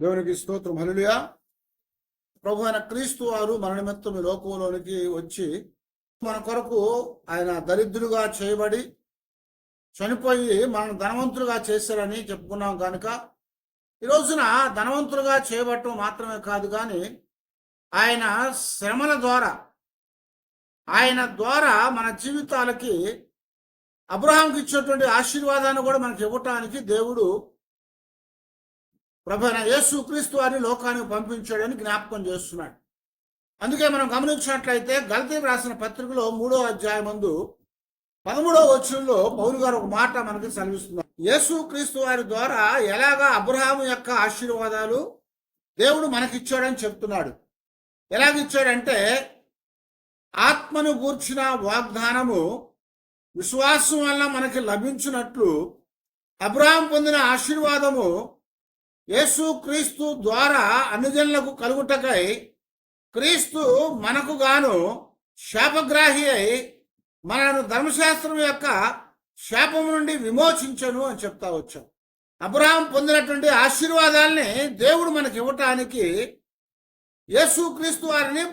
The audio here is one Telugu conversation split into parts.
దేవునికి స్తోత్రం. హల్లెలూయా. ప్రభు అయిన క్రీస్తు వారు మన నిమిత్తం ఈ లోకంలోనికి వచ్చి మన కొరకు ఆయన దరిద్రులుగా చేయబడి చనిపోయి మనం ధనవంతులుగా చేశారని చెప్పుకున్నాం కనుక ఈ రోజున ధనవంతులుగా చేయబట్టం మాత్రమే కాదు కానీ ఆయన శ్రమల ద్వారా ఆయన ద్వారా మన జీవితాలకి అబ్రహాంకి ఇచ్చినటువంటి ఆశీర్వాదాన్ని కూడా మనకి ఇవ్వటానికి దేవుడు ప్రభు యేసు క్రీస్తు వారిని లోకానికి పంపించాడని జ్ఞాపకం చేస్తున్నాడు. అందుకే మనం గమనించినట్లయితే గలతీ రాసిన పత్రికలో మూడో అధ్యాయం ముందు పదమూడో వచ్చుల్లో పౌరు గారు ఒక మాట మనకి సెలవిస్తున్నారు. యేసు క్రీస్తు వారి ద్వారా ఎలాగా అబ్రహాము యొక్క ఆశీర్వాదాలు దేవుడు మనకిచ్చాడని చెప్తున్నాడు. ఎలాగిచ్చాడంటే ఆత్మను గూర్చిన వాగ్దానము విశ్వాసం వల్ల మనకి లభించినట్లు అబ్రహాం పొందిన ఆశీర్వాదము యేసుక్రీస్తు ద్వారా అనుజనులకు కలుగుటకై క్రీస్తు మనకు గాను శాపగ్రాహి అయి మనను ధర్మశాస్త్రం యొక్క శాపం నుండి విమోచించను అని చెప్తా వచ్చాం. అబ్రహాం పొందినటువంటి ఆశీర్వాదాల్ని దేవుడు మనకి ఇవ్వటానికి యేసుక్రీస్తు వారిని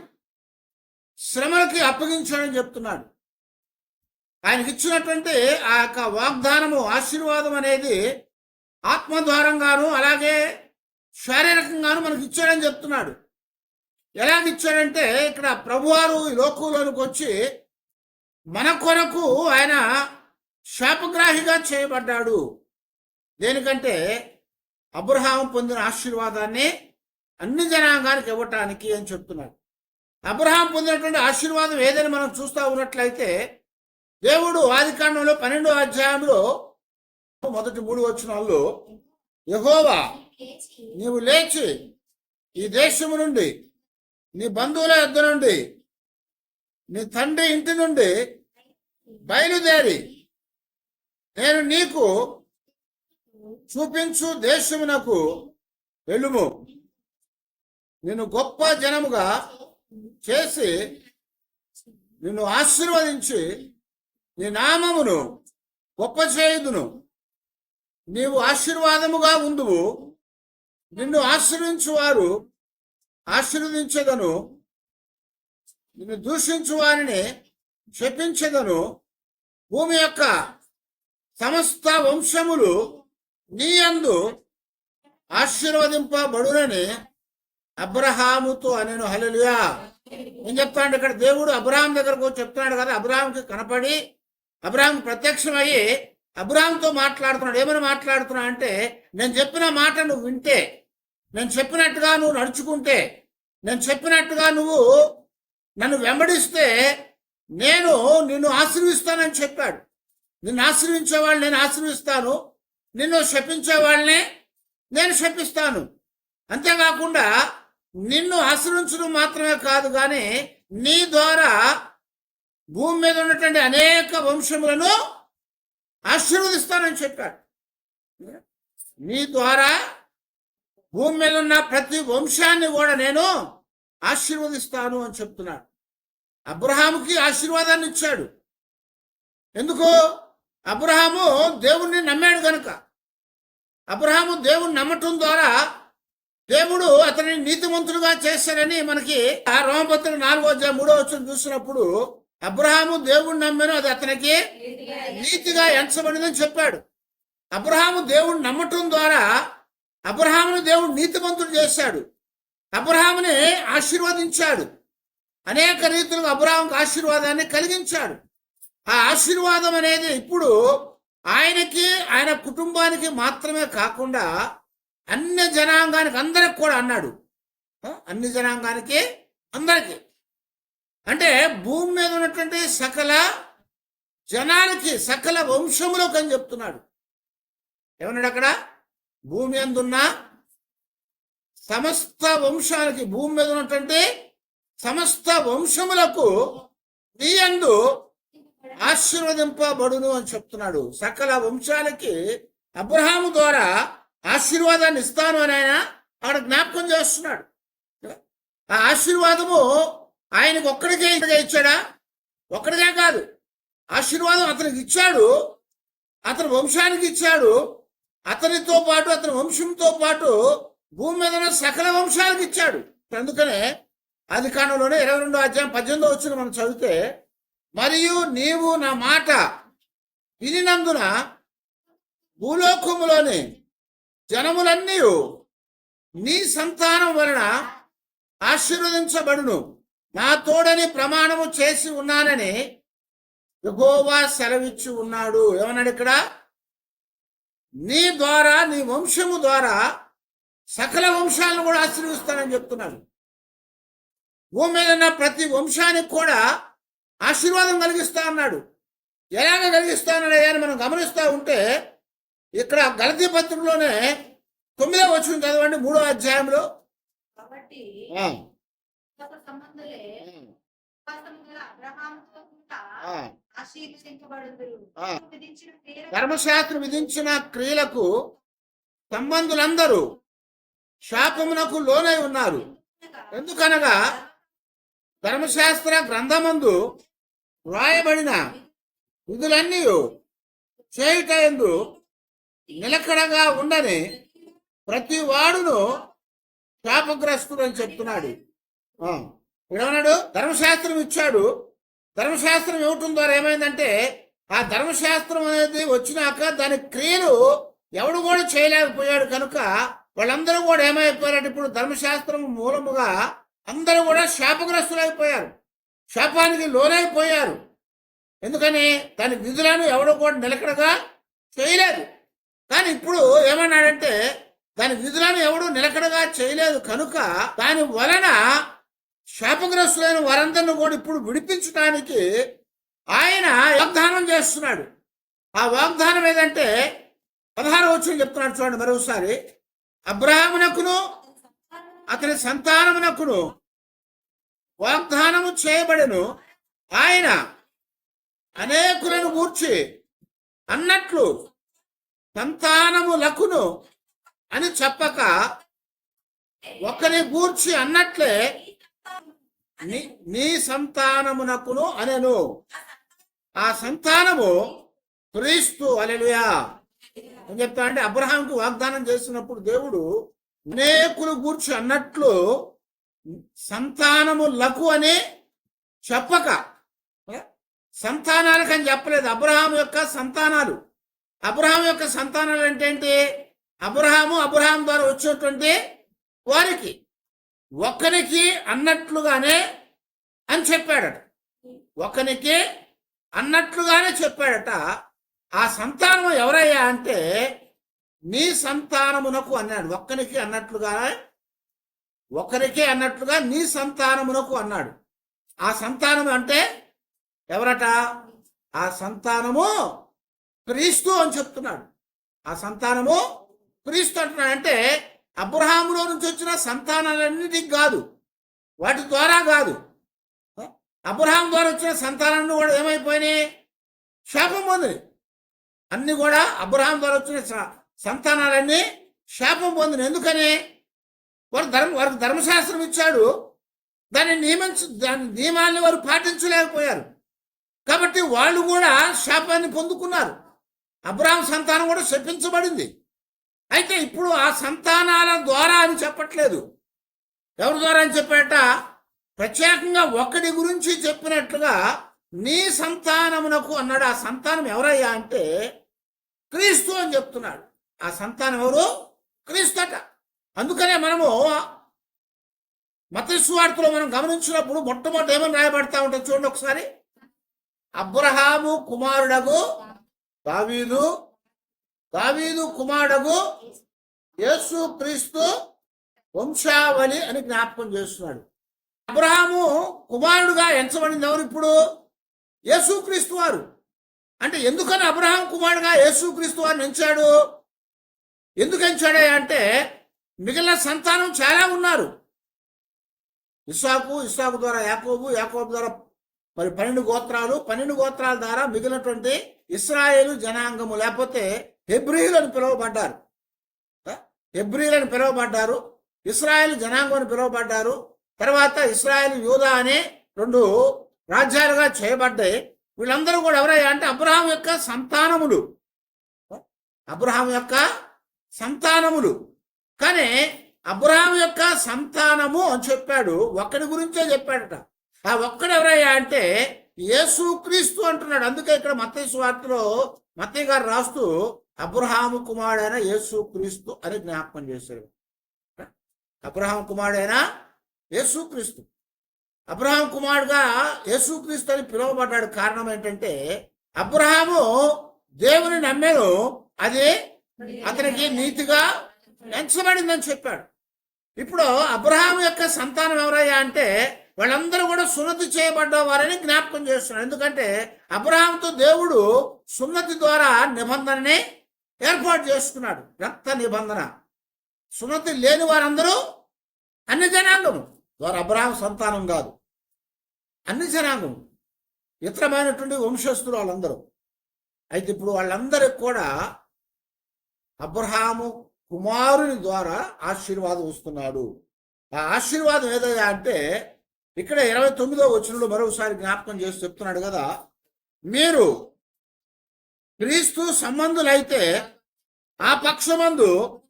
శ్రమలకి అప్పగించాడని చెప్తున్నాడు. ఆయనకిచ్చినటువంటి ఆ యొక్క వాగ్దానము ఆశీర్వాదం అనేది ఆత్మద్వారంగాను అలాగే శారీరకంగాను మనకి ఇచ్చాడని చెప్తున్నాడు. ఎలాగిచ్చాడంటే ఇక్కడ ప్రభువారు ఈ లోకంలోనికి వచ్చి మన కొరకు ఆయన శాపగ్రాహిగా చేయబడ్డాడు. దేనికంటే అబ్రహాం పొందిన ఆశీర్వాదాన్ని అన్ని జనాంగానికి ఇవ్వటానికి అని చెప్తున్నాడు. అబ్రహాం పొందినటువంటి ఆశీర్వాదం ఏదని మనం చూస్తూ ఉన్నట్లయితే దేవుడు ఆదికాండంలో పన్నెండో అధ్యాయంలో మొదటి మూడు వచనాల్లో యహోవా నీవు లేచి ఈ దేశము నుండి నీ బంధువుల యొద్ద నుండి నీ తండ్రి ఇంటి నుండి బయలుదేరి నేను నీకు చూపించు దేశమునకు వెళ్ళుము. నిన్ను గొప్ప జనముగా చేసి నిన్ను ఆశీర్వదించి నీ నామమును గొప్ప చేయుదును. నీవు ఆశీర్వాదముగా ఉండువు నిన్ను ఆశ్రయించువారు ఆశీర్వదించదను నిన్ను దూషించు వారిని శపించదను భూమి యొక్క సమస్త వంశములు నీ యందు ఆశీర్వదింపబడునని అబ్రహాముతో అనేను. హలలుయా ఏం చెప్తాడు? ఇక్కడ దేవుడు అబ్రహాం దగ్గరకు చెప్తున్నాడు కదా. అబ్రహాంకి కనపడి అబ్రహాం ప్రత్యక్షమయ్యి అబ్రహాంతో మాట్లాడుతున్నాడు. ఏమని మాట్లాడుతున్నా అంటే నేను చెప్పిన మాట నువ్వు వింటే నేను చెప్పినట్టుగా నువ్వు నడుచుకుంటే నేను చెప్పినట్టుగా నువ్వు నన్ను వెంబడిస్తే నేను నిన్ను ఆశీర్విస్తానని చెప్పాడు. నిన్ను ఆశీర్వించే నేను ఆశీర్విస్తాను. నిన్ను శపించే వాళ్ళని నేను శపిస్తాను. అంతేకాకుండా నిన్ను ఆశ్రయించడం మాత్రమే కాదు కానీ నీ ద్వారా భూమి మీద ఉన్నటువంటి అనేక వంశములను ఆశీర్వదిస్తానని చెప్పాడు. నీ ద్వారా భూమి మీద ఉన్న ప్రతి వంశాన్ని కూడా నేను ఆశీర్వదిస్తాను అని చెప్తున్నాడు. అబ్రహాముకి ఆశీర్వాదాన్ని ఇచ్చాడు. ఎందుకు? అబ్రహాము దేవుణ్ణి నమ్మాడు కనుక అబ్రహాము దేవుణ్ణి నమ్మటం ద్వారా దేవుడు అతనిని నీతిమంతుడుగా చేశాడని మనకి ఆ రోమపత్రిక నాలుగో మూడో వచ్చిన చూసినప్పుడు అబ్రహాము దేవుణ్ణి నమ్మాను అది అతనికి నీతిగా ఎంచబడిందని చెప్పాడు. అబ్రహాము దేవుణ్ణి నమ్మటం ద్వారా అబ్రహామును దేవుడు నీతిమంతుడు చేశాడు. అబ్రహాముని ఆశీర్వదించాడు. అనేక రీతులుగా అబ్రహాంకు ఆశీర్వాదాన్ని కలిగించాడు. ఆ ఆశీర్వాదం అనేది ఇప్పుడు ఆయనకి ఆయన కుటుంబానికి మాత్రమే కాకుండా అన్ని జనాంగానికి అందరికి కూడా అన్నాడు? అన్ని జనాంగానికి అందరికి. అంటే భూమి మీద ఉన్నటువంటి సకల జనానికి సకల వంశములకు అని చెప్తున్నాడు. ఏమన్నాడు అక్కడ? భూమి అందున్న సమస్త వంశాలకి భూమి మీద ఉన్నటువంటి సమస్త వంశములకు నీ యందు ఆశీర్వదింపబడును అని చెప్తున్నాడు. సకల వంశాలకి అబ్రహాము ద్వారా ఆశీర్వాదాన్ని ఇస్తాను అని ఆయన అక్కడ జ్ఞాపకం చేస్తున్నాడు. ఆ ఆశీర్వాదము ఆయనకు ఒక్కడికే ఇచ్చాడా? ఒక్కడికే కాదు. ఆశీర్వాదం అతనికి ఇచ్చాడు. అతని వంశానికి ఇచ్చాడు. అతనితో పాటు అతని వంశంతో పాటు భూమి మీద ఉన్న సకల వంశాలకు ఇచ్చాడు. అందుకనే అది కాలంలోనే ఇరవై రెండో అధ్యాయం పద్దెనిమిదో వచ్చిన మనం చదివితే మరియు నీవు నా మాట వినినందున భూలోకములోని జనములన్నీ నీ సంతానం వలన ఆశీర్వదించబడును. నా తోడని ప్రమాణము చేసి ఉన్నానని యెహోవా సెలవిచ్చి ఉన్నాడు. ఏమన్నాడు ఇక్కడ? నీ ద్వారా నీ వంశము ద్వారా సకల వంశాలను కూడా ఆశీర్వదిస్తానని చెప్తున్నాడు. భూమి మీద ఉన్న ప్రతి వంశానికి కూడా ఆశీర్వాదం కలిగిస్తా అన్నాడు. ఎలాగ కలిగిస్తా అన్నాడు అని మనం గమనిస్తూ ఉంటే ఇక్కడ గలతీ పత్రికలోనే తొమ్మిదో వచ్చిన చదవండి మూడో అధ్యాయంలో. కాబట్టి సంబంధులే. క్రియలకు ధర్మశాస్త్రం విధించిన క్రియలకు సంబంధులందరూ శాపమునకు లోనై ఉన్నారు. ఎందుకనగా ధర్మశాస్త్ర గ్రంథమందు వ్రాయబడిన విధులన్నీ చేయుట ఎందు నిలకడగా ఉండని ప్రతి వాడును శాపగ్రస్తుడు అని చెప్తున్నాడు. ఏమన్నాడు ధర్మశాస్త్రం ఇచ్చాడు. ధర్మశాస్త్రం ఇవ్వటం ద్వారా ఏమైందంటే ఆ ధర్మశాస్త్రం అనేది వచ్చినాక దాని క్రియలు ఎవడు కూడా చేయలేకపోయాడు కనుక వాళ్ళందరూ కూడా ఏమైపోయారంటే ఇప్పుడు ధర్మశాస్త్రం మూలముగా అందరూ కూడా శాపగ్రస్తులైపోయారు. శాపానికి లోనైపోయారు. ఎందుకని? దాని విధులను ఎవడు కూడా నిలకడగా చేయలేదు. కానీ ఇప్పుడు ఏమన్నాడంటే దాని విధులను ఎవడు నిలకడగా చేయలేదు కనుక దాని వలన శాపగ్రస్తులైన వారందరిని కూడా ఇప్పుడు విడిపించడానికి ఆయన వాగ్దానం చేస్తున్నాడు. ఆ వాగ్దానం ఏదంటే పదహారు వచ్చిన చెప్తున్నాడు చూడండి మరోసారి. అబ్రాహ్మణకును అతని సంతానమునకును వాగ్దానము చేయబడెను. ఆయన అనేకులను గూర్చి అన్నట్లు సంతానములకును అని చెప్పక ఒకరి గూర్చి అన్నట్లే నీ సంతానమునకును అనెను. ఆ సంతానము క్రీస్తు అలెలుయా అని చెప్తా అంటే అబ్రహాంకు వాగ్దానం చేసినప్పుడు దేవుడు అనేకులు గూర్చి అన్నట్లు సంతానము లకు అని చెప్పక సంతానాలకు అని చెప్పలేదు. అబ్రహాం యొక్క సంతానాలు. అబ్రహాం యొక్క సంతానాలు అంటే ఏంటి? అబ్రహాము అబ్రహాం ద్వారా వచ్చినటువంటి వారికి ఒకరికి అన్నట్లుగానే అని చెప్పాడట. ఒకరికి అన్నట్లుగానే చెప్పాడట. ఆ సంతానం ఎవరయ్యా అంటే నీ సంతానమునకు అన్నాడు. ఒక్కనికి అన్నట్లుగా ఒకరికే అన్నట్లుగా నీ సంతానమునకు అన్నాడు. ఆ సంతానం అంటే ఎవరట? ఆ సంతానము క్రీస్తు అని చెప్తున్నాడు. ఆ సంతానము క్రీస్తు అంటున్నాడు. అంటే అబ్రహాములో నుంచి వచ్చిన సంతానాలన్నిటికి కాదు. వాటి ద్వారా కాదు. అబ్రహాం ద్వారా వచ్చిన సంతానాన్ని కూడా ఏమైపోయినాయి? శాపం పొందినాయి అన్ని కూడా అబ్రహాం ద్వారా వచ్చిన సంతానాలన్నీ శాపం పొందిన ఎందుకని? వారు ధర్మ వారికి ధర్మశాస్త్రం ఇచ్చాడు. దాన్ని నియమించ దాని నియమాన్ని వారు పాటించలేకపోయారు. కాబట్టి వాళ్ళు కూడా శాపాన్ని పొందుకున్నారు. అబ్రహాం సంతానం కూడా శపించబడింది. అయితే ఇప్పుడు ఆ సంతానాల ద్వారా అని చెప్పట్లేదు. ఎవరి ద్వారా అని చెప్పేట? ప్రత్యేకంగా ఒకటి గురించి చెప్పినట్లుగా నీ సంతానమునకు అన్నాడు. ఆ సంతానం ఎవరయ్యా అంటే క్రీస్తు అని చెప్తున్నాడు. ఆ సంతానం ఎవరు? క్రీస్తు అట. అందుకనే మనము మతస్వార్తలో మనం గమనించినప్పుడు మొట్టమొదటి ఏమని రాయబడతా ఉంటుంది చూడండి ఒకసారి. అబ్రహాము కుమారుడగు దావీదు దావీదు కుమారుడు యేసు క్రీస్తు వంశావళి అని జ్ఞాపకం చేస్తున్నాడు. అబ్రహాము కుమారుడుగా ఎంచబడింది ఎవరు ఇప్పుడు యేసుక్రీస్తు వారు. అంటే ఎందుకని అబ్రహాం కుమారుడుగా యేసుక్రీస్తు వారిని ఎంచాడు? ఎందుకు ఎంచాడే అంటే మిగిలిన సంతానం చాలా ఉన్నారు. ఇసాకు ఇసాకు ద్వారా యాకోబు యాకోబు ద్వారా మరి పన్నెండు గోత్రాలు పన్నెండు గోత్రాల ద్వారా మిగిలినటువంటి ఇస్రాయేలు జనాంగము లేకపోతే హెబ్రియులను అని పిలువబడ్డారు హెబ్రియులను అని పిలువబడ్డారు ఇస్రాయెల్ జనాంగం అని పిలువబడ్డారు తర్వాత ఇస్రాయెల్ యూదా అనే రెండు రాజ్యాలుగా చేయబడ్డాయి. వీళ్ళందరూ కూడా ఎవరయ్యా అంటే అబ్రహాం యొక్క సంతానములు. అబ్రహాం యొక్క సంతానములు. కానీ అబ్రహాం యొక్క సంతానము అని చెప్పాడు ఒక్కడి గురించే చెప్పాడట. ఆ ఒక్కడు ఎవరయ్యా అంటే యేసుక్రీస్తు అంటున్నాడు. అందుకే ఇక్కడ మత్తయి సువార్తలో మత్తయ్య గారు రాస్తూ అబ్రహాము కుమారుడైన యేసుక్రీస్తు అని జ్ఞాపకం చేశాడు అబ్రహాం కుమారుడైన యేసుక్రీస్తు అబ్రహాం కుమారుడుగా యేసుక్రీస్తు అని పిలువబడ్డాడు. కారణం ఏంటంటే అబ్రహాము దేవుని నమ్మాను అది అతనికి నీతిగా ఎంచబడిందని చెప్పాడు. ఇప్పుడు అబ్రహాం యొక్క సంతానం ఎవరయ్యా అంటే వాళ్ళందరూ కూడా సున్నతి చేయబడ్డ వారని జ్ఞాపకం చేస్తున్నారు. ఎందుకంటే అబ్రహాంతో దేవుడు సున్నతి ద్వారా నిబంధనని ఏర్పాటు చేసుకున్నాడు. రక్త నిబంధన. సున్నతి లేని వారందరూ అన్ని జనాంగము. వారు అబ్రహాం సంతానం కాదు. అన్ని జనాంగం ఇతరమైనటువంటి వంశస్థులు వాళ్ళందరూ. అయితే ఇప్పుడు వాళ్ళందరికి కూడా అబ్రహాము కుమారుని ద్వారా ఆశీర్వాదం వస్తున్నాడు. ఆ ఆశీర్వాదం ఏదయ్యా అంటే ఇక్కడ ఇరవై తొమ్మిదో వచ్చినప్పుడు మరొకసారి జ్ఞాపకం చేసి చెప్తున్నాడు కదా మీరు క్రీస్తు సంబంధులైతే ఆ పక్షమందు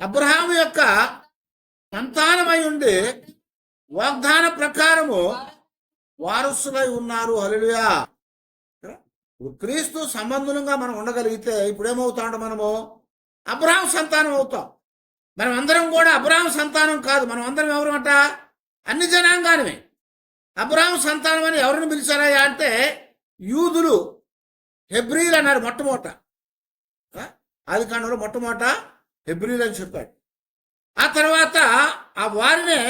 అబ్రహాము యొక్క సంతానమై ఉండి వాగ్దాన ప్రకారము వారసులై ఉన్నారు. హల్లెలూయా. క్రీస్తు సంబంధులంగా మనం ఉండగలిగితే ఇప్పుడు ఏమవుతామంటే మనము అబ్రహాం సంతానం అవుతాం. మనం అందరం కూడా అబ్రహాం సంతానం కాదు. మనం అందరం ఎవరమంట అన్ని జనాంగానివి. అబ్రహాం సంతానం అని ఎవరిని పిలిచారా అంటే యూదులు. హెబ్రీలు అన్నారు మొట్టమొదట. ఆది కాండంలో మొట్టమొదట హెబ్రిల్ అని చెప్పాడు. ఆ తర్వాత ఆ వారినే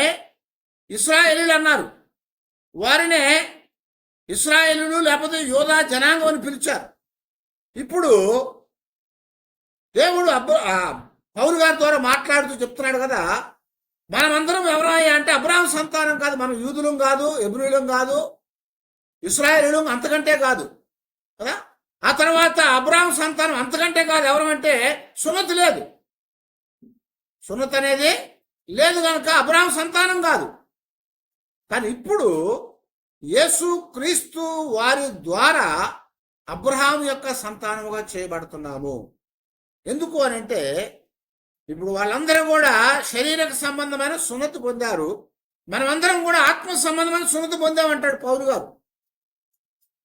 ఇస్రాయేలీలు అన్నారు. వారినే ఇస్రాయేలీలు లేకపోతే యోధా జనాంగం అని పిలిచారు. ఇప్పుడు దేవుడు అబ్బ పౌరు గారి ద్వారా మాట్లాడుతూ చెప్తున్నాడు కదా మనమందరం ఎవరయ్యా అంటే అబ్రాహం సంతానం కాదు మనం యూదులం కాదు ఎబ్రిలం కాదు ఇస్రాయేలీలం అంతకంటే కాదు. కదా? ఆ తర్వాత అబ్రాహం సంతానం అంతకంటే కాదు ఎవరంటే సున్నతి లేదు. సున్నతి అనేది లేదు కనుక అబ్రాహం సంతానం కాదు. కానీ ఇప్పుడు యేసు క్రీస్తు వారి ద్వారా అబ్రహాం యొక్క సంతానముగా చేయబడుతున్నాము. ఎందుకు అని అంటే ఇప్పుడు వాళ్ళందరూ కూడా శరీరక సంబంధమైన సున్నతి పొందారు. మనమందరం కూడా ఆత్మ సంబంధమైన సున్నతి పొందామంటాడు పౌరు గారు.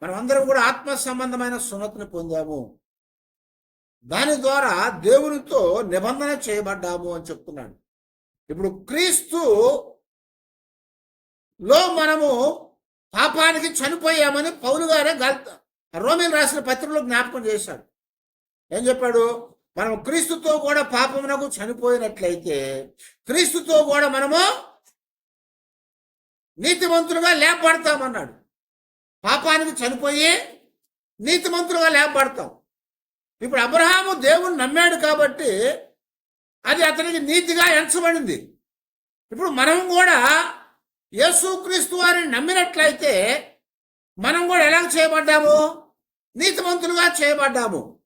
మనం అందరం కూడా ఆత్మ సంబంధమైన సున్నతిని పొందాము. దాని ద్వారా దేవునితో నిబంధన చేయబడ్డాము అని చెప్తున్నాడు. ఇప్పుడు క్రీస్తు లో మనము పాపానికి చనిపోయామని పౌలు గారే గల్త రోమిల్ రాసిన పత్రికలో జ్ఞాపకం చేశాడు. ఏం చెప్పాడు? మనం క్రీస్తుతో కూడా పాపమునకు చనిపోయినట్లయితే క్రీస్తుతో కూడా మనము నీతివంతులుగా లేపడతామన్నాడు పాపానికి చనిపోయి నీతిమంతులుగా లేపబడతాం. ఇప్పుడు అబ్రహాము దేవుని నమ్మాడు కాబట్టి అది అతనికి నీతిగా ఎంచబడింది. ఇప్పుడు మనం కూడా యేసుక్రీస్తు వారిని నమ్మినట్లయితే మనం కూడా ఎలా చేయబడ్డాము? నీతిమంతులుగా చేయబడ్డాము.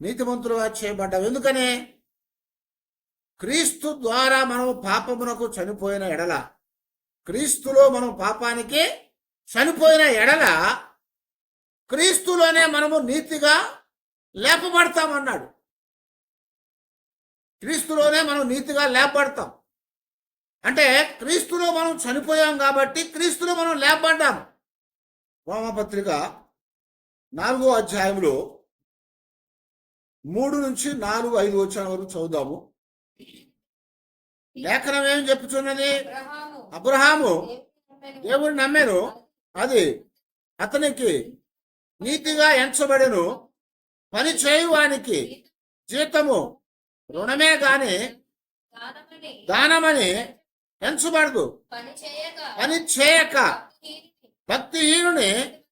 నీతిమంతులుగా చేయబడ్డాము. ఎందుకని? క్రీస్తు ద్వారా మనము పాపమునకు చనిపోయిన ఎడల క్రీస్తులో మనం పాపానికి చనిపోయిన ఎడల క్రీస్తులోనే మనము నీతిగా లేపబడతామన్నాడు. క్రీస్తులోనే మనం నీతిగా లేపబడతాం. అంటే క్రీస్తులో మనం చనిపోయాం కాబట్టి క్రీస్తులో మనం లేపబడ్డాం. రోమపత్రిక నాలుగో అధ్యాయంలో మూడు నుంచి నాలుగు ఐదు వచ్చిన వరకు చదువుదాము. లేఖనం ఏం చెప్పుచున్నది అబ్రహాము దేవుని నమ్మాను? అది అతనికి నీతిగా ఎంచబడెను. పని చేయువానికి జీతము రుణమే గాని దానమని ఎంచబడదు. పని చేయక భక్తిహీనుని భక్తిహీనుని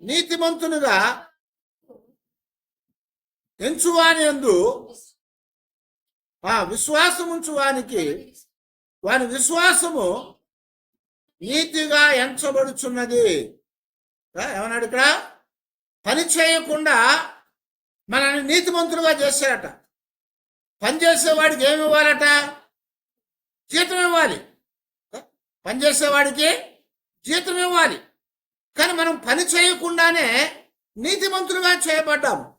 నీతిమంతునిగా ఎంచువాని ఎందు ఆ విశ్వాసముంచు వానికి వాని విశ్వాసము నీతిగా ఎంచబడుచున్నది. ఏమన్నాడు ఇక్కడ? పని చేయకుండా మనల్ని నీతిమంతులుగా చేశారట. పని చేసేవాడికి ఏమి ఇవ్వాలట? జీతం ఇవ్వాలి. పనిచేసేవాడికి పని చేసేవాడికి జీతం ఇవ్వాలి. కానీ మనం పని చేయకుండానే నీతిమంతులుగా చేయబడ్డాము.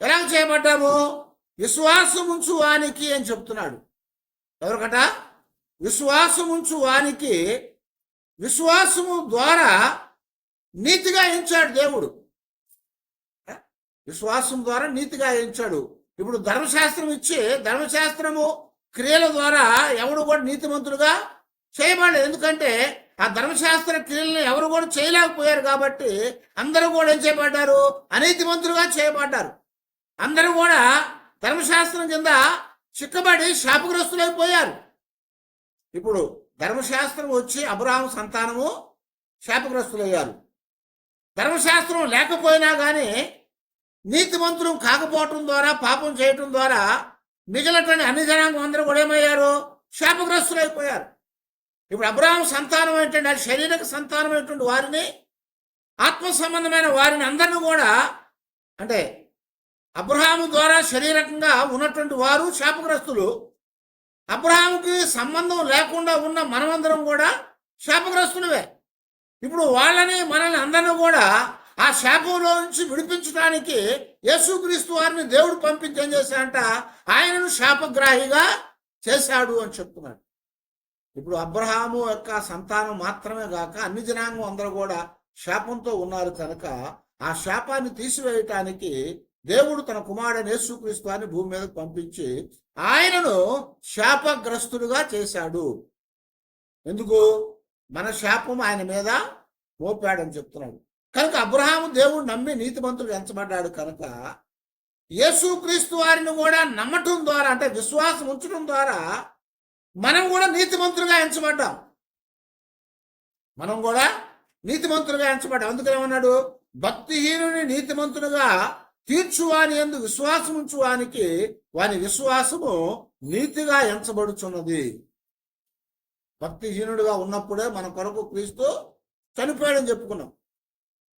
ఎలా చేయబడ్డాము? విశ్వాసముంచు వానికి అని చెప్తున్నాడు. ఎవరికట విశ్వాసముంచు వానికి విశ్వాసము ద్వారా నీతిగా ఎంచాడు దేవుడు. విశ్వాసం ద్వారా నీతిగా ఎంచాడు ఇప్పుడు ధర్మశాస్త్రం ఇచ్చి ధర్మశాస్త్రము క్రియల ద్వారా ఎవడు కూడా నీతిమంతుడుగా చేయబడలేదు. ఎందుకంటే ఆ ధర్మశాస్త్ర క్రియలను ఎవరు కూడా చేయలేకపోయారు కాబట్టి అందరూ కూడా ఏం చేయబడ్డారు? అనీతిమంతులుగా చేయబడ్డారు. అందరూ కూడా ధర్మశాస్త్రం కింద చిక్కబడి శాపగ్రస్తులైపోయారు. ఇప్పుడు ధర్మశాస్త్రం వచ్చి అబ్రాహం సంతానము శాపగ్రస్తులయ్యారు. ధర్మశాస్త్రం లేకపోయినా కానీ నీతిమంతులు కాకపోవటం ద్వారా పాపం చేయటం ద్వారా మిగిలినటువంటి అన్ని జనాంగం అందరూ కూడా ఏమయ్యారు? శాపగ్రస్తులైపోయారు. ఇప్పుడు అబ్రాహం సంతానం ఏంటంటే అది శరీరక సంతానమైనటువంటి వారిని ఆత్మ సంబంధమైన వారిని అందరిని కూడా అంటే అబ్రహాము ద్వారా శరీరకంగా ఉన్నటువంటి వారు శాపగ్రస్తులు. అబ్రహాముకి సంబంధం లేకుండా ఉన్న మనమందరం కూడా శాపగ్రస్తులవే ఇప్పుడు వాళ్ళని మనల్ని అందరిని కూడా ఆ శాపంలో నుంచి విడిపించడానికి యేసుక్రీస్తు వారిని దేవుడు పంపించి చేశాడంట? ఆయనను శాపగ్రాహిగా చేశాడు అని చెప్తున్నాడు. ఇప్పుడు అబ్రహాము యొక్క సంతానం మాత్రమే కాక అన్ని జనాంగం అందరూ కూడా శాపంతో ఉన్నారు కనుక ఆ శాపాన్ని తీసివేయటానికి దేవుడు తన కుమారుడైన యేసుక్రీస్తు భూమి మీదకు పంపించి ఆయనను శాపగ్రస్తుడుగా చేశాడు. ఎందుకు? మన శాపం ఆయన మీద మోపాడని చెప్తున్నాడు. కనుక అబ్రహాము దేవుడు నమ్మి నీతిమంతుడు ఎంచబడ్డాడు కనుక యేసుక్రీస్తు వారిని కూడా నమ్మటం ద్వారా అంటే విశ్వాసం ఉంచడం ద్వారా మనం కూడా నీతిమంతులుగా ఎంచబడ్డాం. మనం కూడా నీతిమంతులుగా ఎంచబడ్డాం. అందుకని ఏమన్నాడు? భక్తిహీనుని నీతిమంతులుగా తీర్చువాని ఎందు విశ్వాసం ఉంచువానికి వాని విశ్వాసము నీతిగా ఎంచబడుచున్నది. భక్తిహీనుడుగా ఉన్నప్పుడే మన కొరకు క్రీస్తు చనిపోయాడని చెప్పుకున్నాం.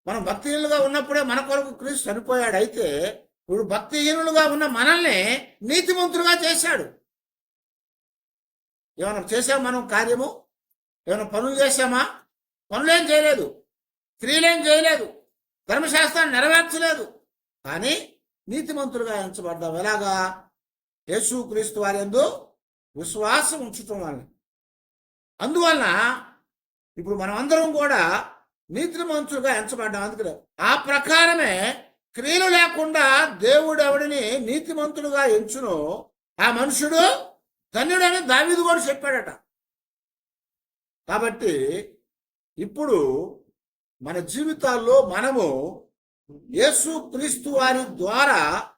మనం భక్తిహీనులుగా ఉన్నప్పుడే మన కొరకు క్రీస్తు చనిపోయాడు. అయితే ఇప్పుడు భక్తిహీనులుగా ఉన్న మనల్ని నీతిమంతులుగా చేశాడు. ఏమైనా చేసాం మనం కార్యము? ఏమైనా పనులు చేశామా? పనులేం చేయలేదు. స్త్రీలేం చేయలేదు. ధర్మశాస్త్రాన్ని నెరవేర్చలేదు. కానీ నీతిమంతులుగా ఎంచబడ్డాం ఎలాగా? యేసు క్రీస్తు వారి ఎందు విశ్వాసం ఉంచటం వాళ్ళని అందువలన ఇప్పుడు మనం అందరం కూడా నీతిమంతులుగా ఎంచబడ్డాం. అందుకనే ఆ ప్రకారమే క్రియలు లేకుండా దేవుడు ఎవడిని నీతిమంతులుగా ఎంచును ఆ మనుషుడు ధన్యుడని దావిది కూడా చెప్పాడట. కాబట్టి ఇప్పుడు మన జీవితాల్లో మనము యేసు క్రీస్తు వారి ద్వారా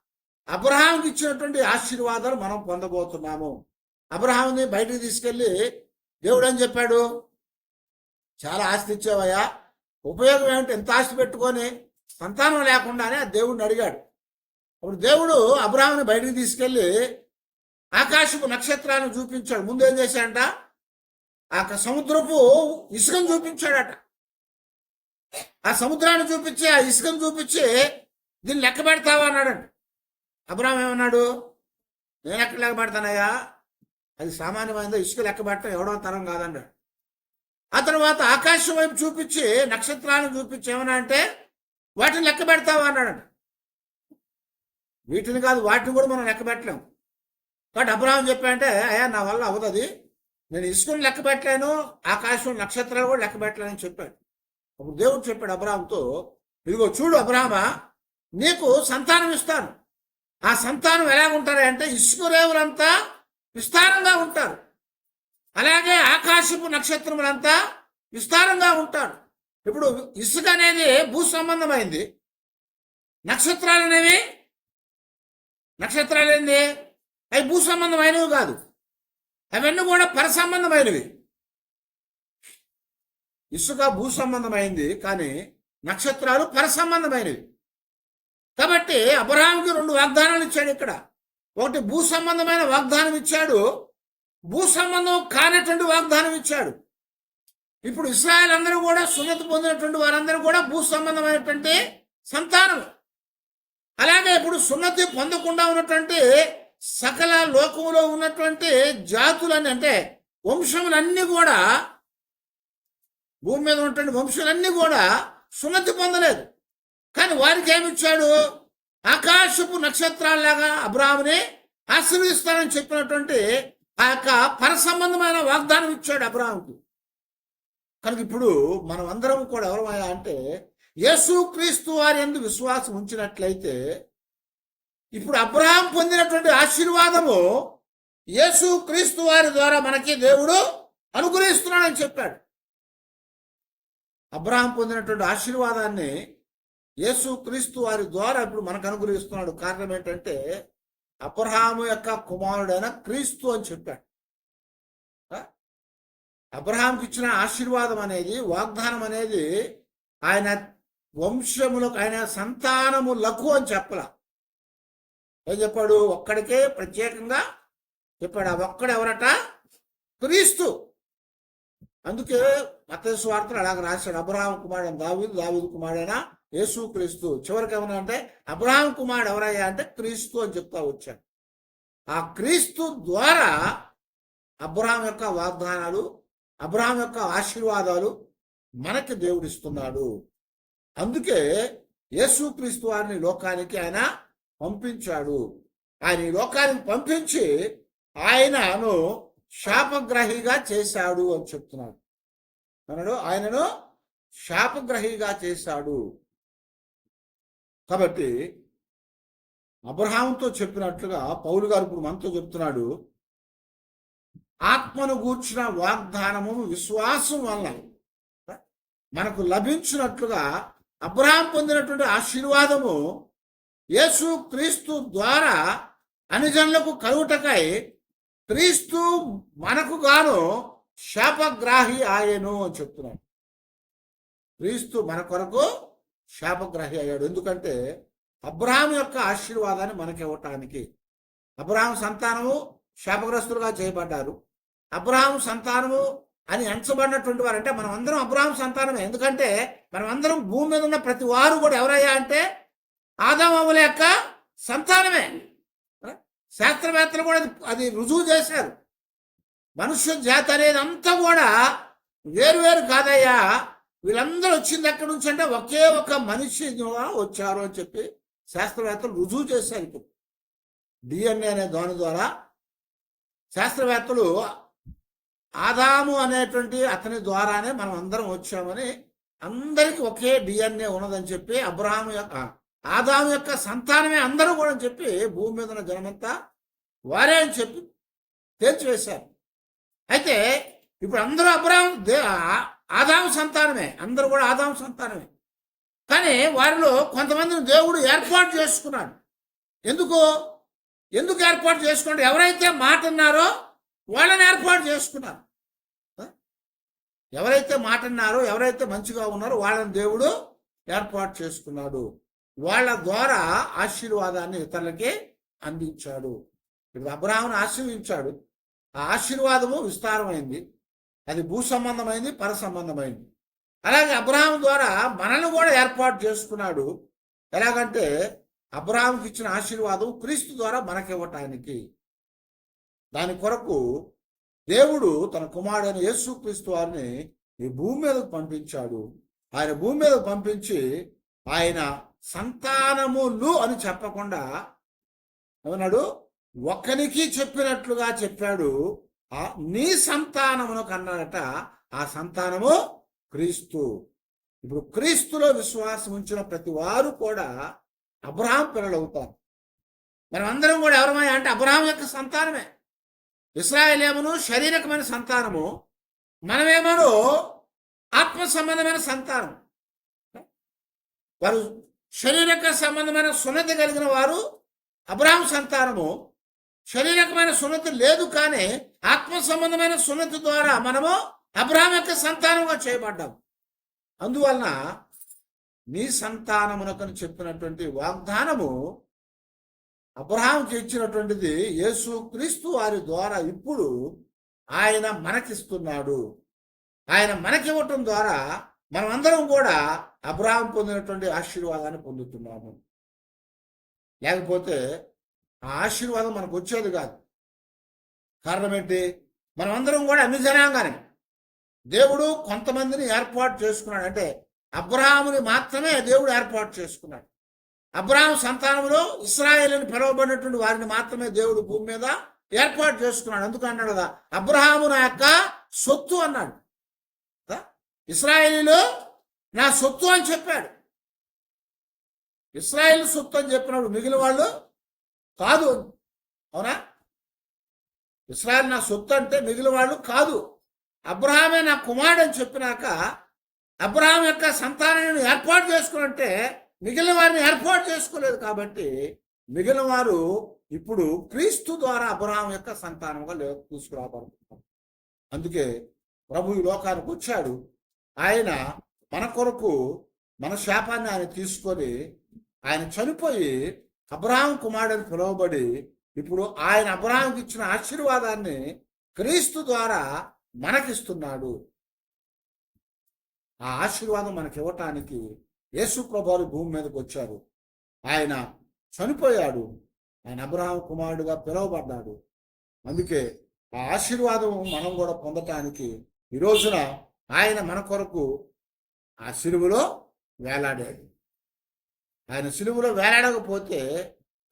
అబ్రహాంకి ఇచ్చినటువంటి ఆశీర్వాదాలు మనం పొందబోతున్నాము. అబ్రహాంని బయటికి తీసుకెళ్ళి దేవుడు అని చెప్పాడు? చాలా ఆస్తి ఇచ్చావయ్యా. ఉపయోగం ఏమిటి? ఎంత ఆస్తి పెట్టుకొని సంతానం లేకుండానే ఆ దేవుడిని అడిగాడు. అప్పుడు దేవుడు అబ్రహాంని బయటికి తీసుకెళ్ళి ఆకాశపు నక్షత్రాన్ని చూపించాడు. ముందేం చేశాడంట? ఆ సముద్రపు ఇసుకను చూపించాడట. ఆ సముద్రాన్ని చూపించి ఆ ఇసుకను చూపించి దీన్ని లెక్క పెడతావా అన్నాడంట అబ్రాహం ఏమన్నాడు? నేను ఎక్కడ లెక్క పెడతానయ్యా? అది సామాన్యమైన ఇసుక లెక్క పెట్టడం ఎవడో తరం కాదన్నాడు. ఆ తర్వాత ఆకాశం వైపు చూపించి నక్షత్రాలను చూపించి ఏమన్నా అంటే వాటిని లెక్క పెడతావా? అన్నాడంట వీటిని కాదు వాటిని కూడా మనం లెక్క పెట్టలేము కాబట్టి అబ్రహాం చెప్పాడంటే అయ్యా నా వల్ల అవదది నేను ఇసుకను లెక్క పెట్టలేను ఆకాశం నక్షత్రాలు కూడా లెక్క పెట్టలేనని చెప్పాడు. అప్పుడు దేవుడు చెప్పాడు అబ్రహాంతో ఇదిగో చూడు అబ్రహమా నీకు సంతానం ఇస్తాను. ఆ సంతానం ఎలా ఉంటారు అంటే ఇసుక రేవులంతా విస్తారంగా ఉంటారు. అలాగే ఆకాశపు నక్షత్రములంతా విస్తారంగా ఉంటారు. ఇప్పుడు ఇసుక అనేది భూ సంబంధమైంది. నక్షత్రాలు అనేవి నక్షత్రాలు ఏంది అవి భూ సంబంధమైనవి కాదు. అవన్నీ కూడా పర సంబంధమైనవి ఇసుక భూ సంబంధమైంది కానీ నక్షత్రాలు పర సంబంధమైనవి కాబట్టి అబ్రహాంకి రెండు వాగ్దానాలు ఇచ్చాడు ఇక్కడ. ఒకటి భూ సంబంధమైన వాగ్దానం ఇచ్చాడు భూ సంబంధం కానటువంటి వాగ్దానం ఇచ్చాడు. ఇప్పుడు ఇస్రాయల్ అందరూ కూడా సున్నతి పొందినటువంటి వారందరూ కూడా భూ సంబంధమైనటువంటి సంతానం అలాగే ఇప్పుడు సున్నతి పొందకుండా ఉన్నటువంటి సకల లోకంలో ఉన్నటువంటి జాతులన్నీ అంటే వంశములన్నీ కూడా భూమి మీద ఉన్నటువంటి వంశులన్నీ కూడా సున్నతి పొందలేదు. కానీ వారికి ఏమిచ్చాడు? ఆకాశపు నక్షత్రాల్లాగా అబ్రాహ్మని ఆశీర్వదిస్తానని చెప్పినటువంటి ఆ యొక్క పరసంబంధమైన వాగ్దానం ఇచ్చాడు అబ్రాహాంకు కనుక ఇప్పుడు మనం అందరం కూడా ఎవరమయ్యా అంటే యేసు క్రీస్తు వారి ఎందు విశ్వాసం ఉంచినట్లయితే ఇప్పుడు అబ్రహాం పొందినటువంటి ఆశీర్వాదము యేసు క్రీస్తు వారి ద్వారా మనకి దేవుడు అనుగ్రహిస్తున్నాడని చెప్పాడు. అబ్రహాం పొందినటువంటి ఆశీర్వాదాన్ని యేసు క్రీస్తు వారి ద్వారా ఇప్పుడు మనకు అనుగ్రహిస్తున్నాడు. కారణం ఏంటంటే అబ్రహాము యొక్క కుమారుడైన క్రీస్తు అని చెప్పాడు. అబ్రహాంకి ఇచ్చిన ఆశీర్వాదం అనేది వాగ్దానం అనేది ఆయన వంశములకు ఆయన సంతానములకు అని చెప్పలా. ఏం చెప్పాడు? ఒక్కడికే ప్రత్యేకంగా చెప్పాడు. ఆ ఒక్కడెవరట క్రీస్తు. అందుకే మత స్వార్థలు అలాగ రాశాడు. అబ్రహాం కుమారుడు దావీదు దావీదు కుమారుడైన యేసు క్రీస్తు. చివరికి ఏమన్నా అంటే అబ్రహాం కుమారుడు ఎవరయ్యా అంటే క్రీస్తు అని చెప్తా వచ్చాడు. ఆ క్రీస్తు ద్వారా అబ్రహాం యొక్క వాగ్దానాలు అబ్రహాం యొక్క ఆశీర్వాదాలు మనకి దేవుడిస్తున్నాడు. అందుకే యేసుక్రీస్తు వారిని లోకానికి ఆయన పంపించాడు. ఆయన ఈ లోకానికి పంపించి ఆయనను శాపగ్రహిగా చేశాడు అని చెప్తున్నాడు. అన్నాడు ఆయనను శాపగ్రహిగా చేశాడు. కాబట్టి అబ్రహాంతో చెప్పినట్లుగా పౌలు గారు ఇప్పుడు మనతో చెప్తున్నాడు ఆత్మను గూర్చిన వాగ్దానము విశ్వాసం వల్ల మనకు లభించినట్లుగా అబ్రహాం పొందినటువంటి ఆశీర్వాదము యేసు క్రీస్తు ద్వారా అనిజనులకు కలుగుటకై క్రీస్తు మనకు గాను శాపగ్రాహి ఆయను అని చెప్తున్నాడు. క్రీస్తు మన కొరకు శాపగ్రాహి అయ్యాడు. ఎందుకంటే అబ్రహాం యొక్క ఆశీర్వాదాన్ని మనకి ఇవ్వటానికి అబ్రహాం సంతానము శాపగ్రస్తులుగా చేయబడ్డారు. అబ్రహాం సంతానము అని ఎంచబడినటువంటి వారు అంటే మనం అందరం అబ్రహాం సంతానమే. ఎందుకంటే మనం అందరం భూమి మీద ఉన్న ప్రతి వారు కూడా ఎవరయ్యా అంటే ఆదామవుల యొక్క సంతానమే. శాస్త్రవేత్తలు కూడా అది- అది రుజువు చేశారు. మనుష్య జాతి అనేది అంతా కూడా వేరు వేరు కాదయ్యా. వీళ్ళందరూ వచ్చింది ఎక్కడి నుంచి అంటే ఒకే ఒక మనిషి వచ్చారు అని చెప్పి శాస్త్రవేత్తలు రుజువు చేశారు ఇప్పుడు. డిఎన్ఏ అనే దాని ద్వారా శాస్త్రవేత్తలు ఆదాము అనేటువంటి అతని ద్వారానే మనం అందరం వచ్చామని అందరికి ఒకే డిఎన్ఏ ఉన్నదని చెప్పి అబ్రహాము యొక్క ఆదాము యొక్క సంతానమే అందరూ కూడా అని చెప్పి భూమి మీద ఉన్న జనమంతా వారే అని చెప్పి తేల్చివేశారు అయితే ఇప్పుడు అందరూ అబ్రాహం దే ఆ- ఆదాము సంతానమే. అందరూ కూడా ఆదాము సంతానమే. కానీ వారిలో కొంతమందిని దేవుడు ఏర్పాటు చేసుకున్నాడు. ఎందుకు? ఎందుకు ఏర్పాటు చేసుకున్నాడు? ఎవరైతే మాట అన్నారో వాళ్ళని ఏర్పాటు చేసుకున్నారు. ఎవరైతే మాట అన్నారో ఎవరైతే మంచిగా ఉన్నారో వాళ్ళని దేవుడు ఏర్పాటు చేసుకున్నాడు. వాళ్ళ ద్వారా ఆశీర్వాదాన్ని ఇతరులకి అందించాడు. ఇప్పుడు అబ్రహామును ఆశీర్వించాడు ఆ ఆశీర్వాదము విస్తారమైంది. అది భూ సంబంధమైంది పర సంబంధమైంది. అలాగే అబ్రహాం ద్వారా మనల్ని కూడా ఏర్పాటు చేసుకున్నాడు. ఎలాగంటే అబ్రహాంకి ఇచ్చిన ఆశీర్వాదం క్రీస్తు ద్వారా మనకివ్వటానికి. దాని కొరకు దేవుడు తన కుమారుడైన యేసుక్రీస్తు వారిని ఈ భూమి మీదకు పంపించాడు. ఆయన భూమి మీదకు పంపించి ఆయన సంతానములు అని చెప్పకుండా ఏమన్నాడు? ఒకరికి చెప్పినట్లుగా చెప్పాడు. ఆ నీ సంతానమును కన్నాడట ఆ సంతానము క్రీస్తు. ఇప్పుడు క్రీస్తులో విశ్వాసం ఉంచిన ప్రతి వారు కూడా అబ్రహాం పిల్లలు అవుతారు మనం అందరం కూడా ఎవరమయ్యా అంటే అబ్రహాం యొక్క సంతానమే. ఇస్రాయేలేమను శారీరకమైన సంతానము మనమేమను ఆత్మ సంబంధమైన సంతానం. వారు శరీరక సంబంధమైన సున్నతి కలిగిన వారు అబ్రహాం సంతానము. శరీరకమైన సున్నతి లేదు కానీ ఆత్మ సంబంధమైన సున్నతి ద్వారా మనము అబ్రహాం యొక్క సంతానంగా చేయబడ్డాం అందువలన నీ సంతానమునకని చెప్పినటువంటి వాగ్దానము అబ్రహాంకి ఇచ్చినటువంటిది యేసు క్రీస్తు వారి ద్వారా ఇప్పుడు ఆయన మనకిస్తున్నాడు. ఆయన మనకివ్వటం ద్వారా మనమందరం కూడా అబ్రహాం పొందినటువంటి ఆశీర్వాదాన్ని పొందుతున్నాము. లేకపోతే ఆ ఆశీర్వాదం మనకు వచ్చేది కాదు. కారణం ఏంటి? మనమందరం కూడా అన్ని జనాంగానే. దేవుడు కొంతమందిని ఏర్పాటు చేసుకున్నాడు. అంటే అబ్రహాముని మాత్రమే దేవుడు ఏర్పాటు చేసుకున్నాడు. అబ్రహాం సంతానంలో ఇస్రాయేల్ అని పిలువబడినటువంటి వారిని మాత్రమే దేవుడు భూమి మీద ఏర్పాటు చేసుకున్నాడు. అందుకు అన్నాడు కదా? అబ్రహాము నా యొక్క సొత్తు అన్నాడు. ఇస్రాయేలీలు నా సొత్తు అని చెప్పాడు. ఇస్రాయేల్ సొత్తు అని చెప్పినప్పుడు మిగిలిన వాళ్ళు కాదు అవునా? ఇస్రాయల్ నా సొత్తు అంటే మిగిలిన వాళ్ళు కాదు. అబ్రహామే నా కుమారుడు అని చెప్పినాక అబ్రహాం యొక్క సంతానాన్ని ఏర్పాటు చేసుకున్నట్టే మిగిలిన వారిని ఏర్పాటు చేసుకోలేదు కాబట్టి మిగిలిన వారు ఇప్పుడు క్రీస్తు ద్వారా అబ్రహాం యొక్క సంతానంగా తీసుకురాబడుతున్నారు. అందుకే ప్రభు ఈ లోకానికి వచ్చాడు. ఆయన మన కొరకు మన శాపాన్ని ఆయన తీసుకొని ఆయన చనిపోయి అబ్రాహం కుమారుడని పిలువబడి ఇప్పుడు ఆయన అబ్రాహంకి ఇచ్చిన ఆశీర్వాదాన్ని క్రీస్తు ద్వారా మనకిస్తున్నాడు. ఆ ఆశీర్వాదం మనకి ఇవ్వటానికి యేసు ప్రభాలు భూమి మీదకి వచ్చారు. ఆయన చనిపోయాడు. ఆయన అబ్రహాం కుమారుడుగా పిలువబడ్డాడు. అందుకే ఆ ఆశీర్వాదం మనం కూడా పొందటానికి ఈ రోజున ఆయన మన కొరకు ఆ సిలువలో వేలాడాడు. ఆయన సిలువలో వేలాడకపోతే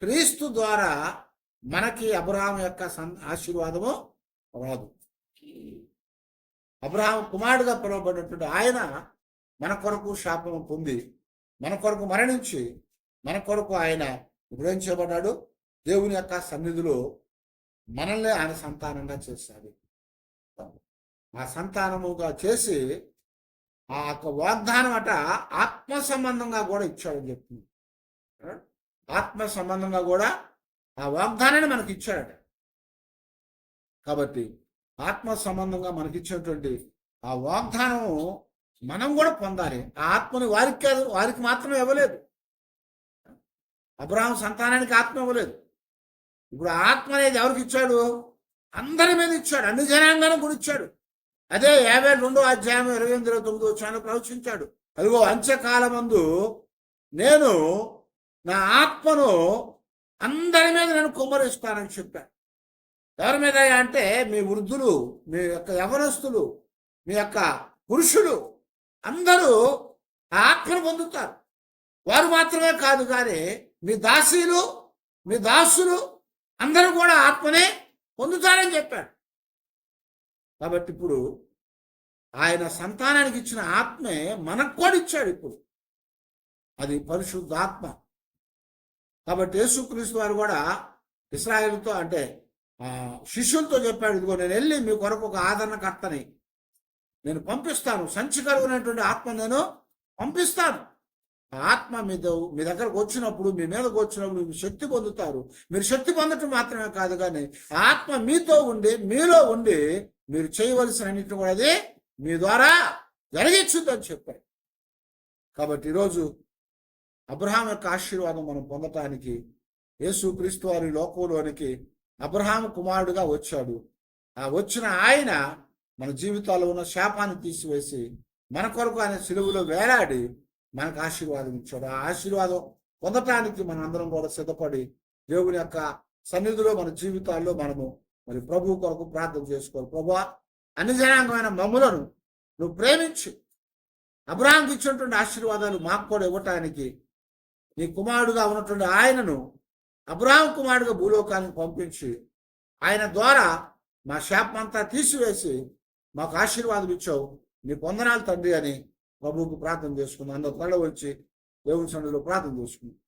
క్రీస్తు ద్వారా మనకి అబ్రహాం యొక్క ఆశీర్వాదము రాదు. అబ్రహాం కుమారుడుగా పిలువబడినటువంటి ఆయన మన కొరకు శాపము పొంది మన కొరకు మరణించి మన కొరకు ఆయన ఇప్పుడు చేయబడ్డాడు? దేవుని యొక్క సన్నిధిలో మనల్ని ఆయన సంతానంగా చేశాడు. ఆ సంతానముగా చేసి ఆ యొక్క వాగ్దానం అట ఆత్మ సంబంధంగా కూడా ఇచ్చాడని చెప్తుంది. ఆత్మ సంబంధంగా కూడా ఆ వాగ్దానాన్ని మనకి ఇచ్చాడట కాబట్టి ఆత్మ సంబంధంగా మనకిచ్చినటువంటి ఆ వాగ్దానము మనం కూడా పొందాలి. ఆ ఆత్మని వారికి కాదు వారికి మాత్రమే ఇవ్వలేదు. అబ్రహాం సంతానానికి ఆత్మ ఇవ్వలేదు. ఇప్పుడు ఆత్మ అనేది ఎవరికి ఇచ్చాడు? అందరి మీద ఇచ్చాడు. అన్ని జనాంగానికి కూడా ఇచ్చాడు. అదే యాభై రెండో అధ్యాయం ఇరవై ఎనిమిది తొమ్మిది వచ్చాను ప్రవచించాడు. అదిగో అంత్యకాలమందు నేను నా ఆత్మను అందరి మీద నేను కుమ్మరిస్తానని చెప్పాను. ఎవరి మీద అంటే మీ వృద్ధులు మీ యొక్క యవనస్తులు మీ యొక్క పురుషులు అందరూ ఆ ఆత్మను పొందుతారు. వారు మాత్రమే కాదు కానీ మీ దాసీలు మీ దాసులు అందరూ కూడా ఆత్మనే పొందుతారని చెప్పాడు. కాబట్టి ఇప్పుడు ఆయన సంతానానికి ఇచ్చిన ఆత్మే మనకు కూడా ఇచ్చాడు ఇప్పుడు. అది పరిశుద్ధ ఆత్మ కాబట్టి యేసుక్రీస్తు వారు కూడా ఇస్రాయేల్తో అంటే శిష్యులతో చెప్పాడు ఇదిగో నేను వెళ్ళి మీ కొరకు ఒక ఆదరణకర్తని నేను పంపిస్తాను. సంచి కలుగునటువంటి ఆత్మ నేను పంపిస్తాను. ఆత్మ మీ మీ దగ్గరకు వచ్చినప్పుడు మీ మీదకు వచ్చినప్పుడు మీరు శక్తి పొందుతారు. మీరు శక్తి పొందటం మాత్రమే కాదు కానీ ఆత్మ మీతో ఉండి మీలో ఉండి మీరు చేయవలసిన అన్నింటిని కూడా అది మీ ద్వారా జరిగించుద్దని చెప్పారు. కాబట్టి ఈరోజు అబ్రహాం యొక్క ఆశీర్వాదం మనం పొందటానికి యేసు క్రీస్తు వారి లోకంలోనికి అబ్రహాం కుమారుడుగా వచ్చాడు. ఆ వచ్చిన ఆయన మన జీవితాల్లో ఉన్న శాపాన్ని తీసివేసి మన కొరకు ఆయన సిలువలో వేలాడి మనకు ఆశీర్వాదం ఇచ్చాడు. ఆ ఆశీర్వాదం పొందటానికి మన అందరం కూడా సిద్ధపడి దేవుని యొక్క సన్నిధిలో మన జీవితాల్లో మనము మరి ప్రభు కొరకు ప్రార్థన చేసుకోవాలి. ప్రభు అన్ని జనాంగమైన మమ్ములను నువ్వు ప్రేమించి. అబ్రహాంకి ఇచ్చినటువంటి ఆశీర్వాదాలు మాకు కూడా ఇవ్వటానికి నీ కుమారుడుగా ఉన్నటువంటి ఆయనను అబ్రాహం కుమారుడుగా భూలోకానికి పంపించి ఆయన ద్వారా మా శాపమంతా అంతా తీసివేసి మాకు ఆశీర్వాదం ఇచ్చావు. నీ పొందనాలు తండ్రి అని ప్రభువుకు ప్రార్థన చేసుకుందాం. అందరూ తల వచ్చి దేవుని సన్నిధిలో ప్రార్థన చేసుకుందాం.